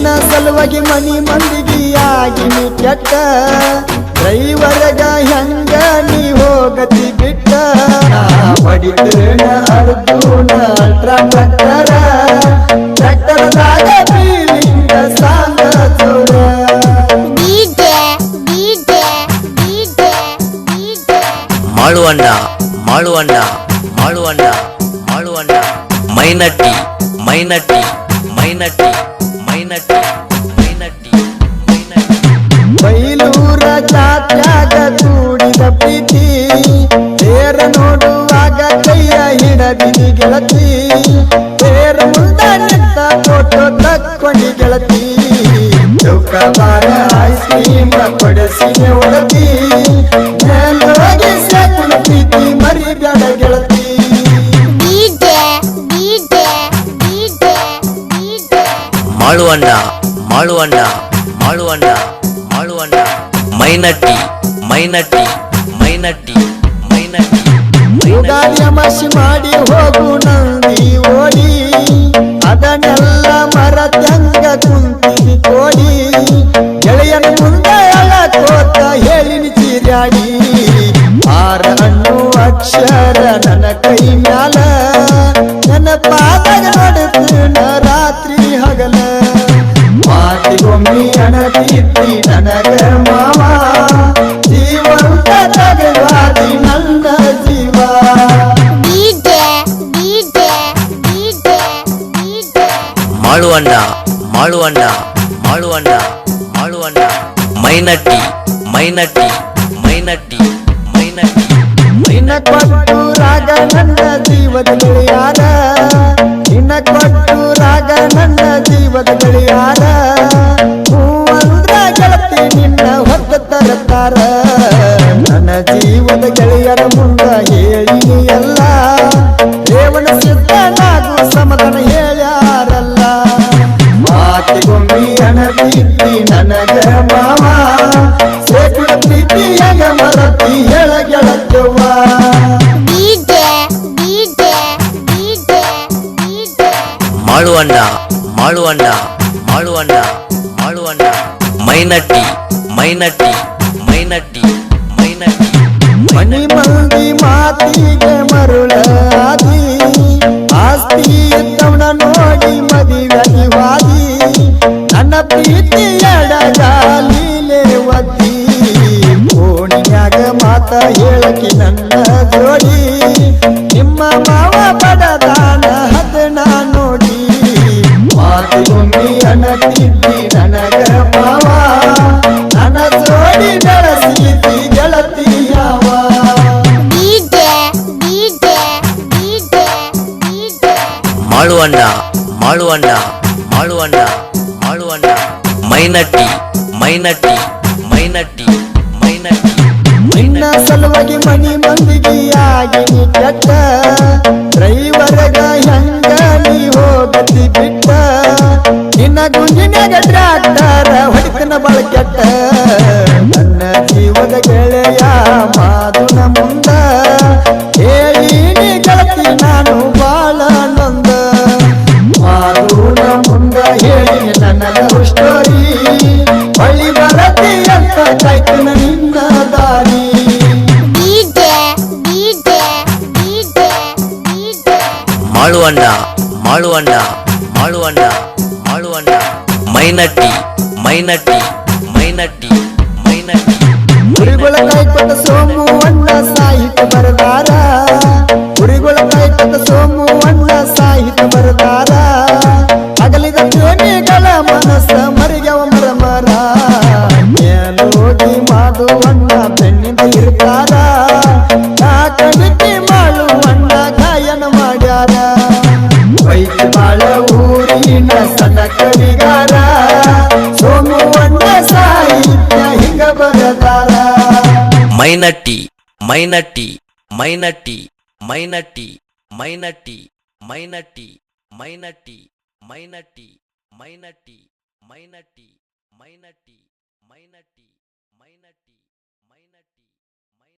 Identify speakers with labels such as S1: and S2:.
S1: ನಿನ್ನ ಸಲುವಾಗಿ ಮನಿ ಮಂದಿಗಿಯಾಗಿ ಆಗಿನಿ ಕೆಟ್ಟ ಡ್ರೈವರ್ಗ ಹೆಂಗ ನೀ ಹೋಗತಿ ಬಿಟ್ಟ. ನಾ ಹೊಡಿತೇನ ಅರ್ಜುನ ಸಾಂಗ ಚೋರ
S2: DJ, DJ.
S3: ಮಾಳುವಣ್ಣ ಮಾಳುವಣ್ಣ ಮಾಳುವಣ್ಣ ಮಾಳುವಣ್ಣ. ಮೈನಟ್ಟಿ ಮೈನಟ್ಟಿ ಮೈನಟ್ಟಿ. ಮೈನಟ್ಟಿ ಮೈನಟ್ಟಿ
S1: ಬೈಲೂರ ಜಾತ್ಯಾಗ ಕೂಡಿದ ಪ್ರೀತಿ ತೇರ ನೋಡುವಾಗ ಕೈಯ ಹಿಡದಿನಿ ಗೆಳತಿ.
S3: ಮಾಳುವಣ್ಣ ಮಾಳುವಣ್ಣ ಮಾಳುವಣ್ಣ. ಮೈನಟ್ಟಿ ಮೈನಟ್ಟಿ ಮೈನಟ್ಟಿ ಮೈನಟ್ಟಿ. ಮೈನಟ್ಟಿ
S1: ಮಸಿ ಮಾಡಿ ಹೋಗು ನಂದಿ ಓಡಿ. ಅದನ್ನೆಲ್ಲ ಮರತ್ಯಂಗ ಕುಂತಿ ಕೋಡಿ ಗೆಳೆಯನ ಮುಂದೆ ಅಳಕೋತ ಹೇಳಿನಿ ಚೀರ್ಯಾಡಿ.
S3: ಮಾಳುವಣ್ಣ ಮಾಳುವಣ್ಣ ಮಾಳುವಣ್ಣ ಮೈನಟ್ಟಿ ಮೈನಟ್ಟಿ ಮೈನಟ್ಟಿ ಮೈನಟ್ಟಿ.
S1: ನಿನ್ನ ಕೊಟ್ಟು ರಾಗ ನನ್ನ ಜೀವದ ಗೆಳೆಯಾರ ನಿನ್ನ ಕೊಟ್ಟು ನನ್ನ ಜೀವದ ಗೆಳೆಯಾರ ಹೂವಂದ್ರ ಗೆಳತಿ ನಿನ್ನ ಹೊತ್ತ ತರತಾರ ನನ್ನ ಜೀವದ ಗೆಳೆಯರ ಮುಂದ ಹೇಳಿ
S2: ಎಲ್ಲ
S3: ಮಾಳುವಣ್ಣ ಮಾಳುವಣ್ಣ ಮಾಳುವಣ್ಣ ಮೈನಟ್ಟಿ ಮೈನಟ್ಟಿ ಮೈನಟ್ಟಿ ಮೈನಟ್ಟಿ.
S1: ಮನಿ ಮಂದಿ ಮಾತಿಗೆ ಮರುಳಾದಿ ಆಸ್ತಿ ಇದ್ದವನ ನೋಡಿ ಮದಿವಾಗಿ ವಾದಿ ನನ್ನ ಪ್ರೀತಿ ಎಡಗಾಲೀಲೆ ಒದ್ದಿ ಓಣಿಯಾಗ ಮಾತ ಹೇಳಕಿ ನನ್ನ ಜೋಡಿ, ನಿಮ್ಮ ಮಾವ
S3: ಮಾಳುವಣ್ಣ ಮಾಳುವಣ್ಣ ಮಾಳುವಣ್ಣ ಮಾಳುವಣ್ಣ. ಮೈನಟ್ಟಿ ಮೈನಟ್ಟಿ ಮೈನಟ್ಟಿ ಮೈನಟ್ಟಿ.
S1: ನಿನ್ನ ಸಲುವಾಗಿ ಮನಿ ಮಂದಿಗೆ ಆಗಿನಿ ಕೆಟ್ಟ ಡ್ರೈವರ್ಗ ಹೆಂಗ ನೀ ಹೋಗತಿ ಬಿಟ್ಟ. ನಿನ್ನ ಗುಂಜಿನಾಗ ಟ್ರ್ಯಾಕ್ಟರ್ ಹೊಡಿತನ ಬಳ
S3: மாலுவண்ணா மாலுவண்ணா மாலுவண்ணா மாலுவண்ணா மைனட்டி மைனட்டி மைனட்டி மைனட்டி
S1: ಕುರಿಗಳ ಕೈಕೊಟ್ಟ ಸೋಮು ಅಣ್ಣ ಸಾಹಿತ್ಯ ಬರದಾರ ಕುರಿಗಳ ಕೈಕೊಟ್ಟ ಸೋಮು ಅಣ್ಣ ಸಾಹಿತ್ಯ ಬರದಾರ ಅಗಲಿದ ಜೋನಿಗಳ ಮನಸ್ಸ
S3: ಮೈನಟ್ಟಿ ಮೈನಟ್ಟಿ ಮೈನಟ್ಟಿ ಮೈನಟ್ಟಿ ಮೈನಟ್ಟಿ ಮೈನಟ್ಟಿ ಮೈನಟ್ಟಿ ಮೈನಟ್ಟಿ ಮೈನಟ್ಟಿ ಮೈನಟ್ಟಿ ಮೈನಟ್ಟಿ ಮೈನಟ್ಟಿ ಮೈನಟ್ಟಿ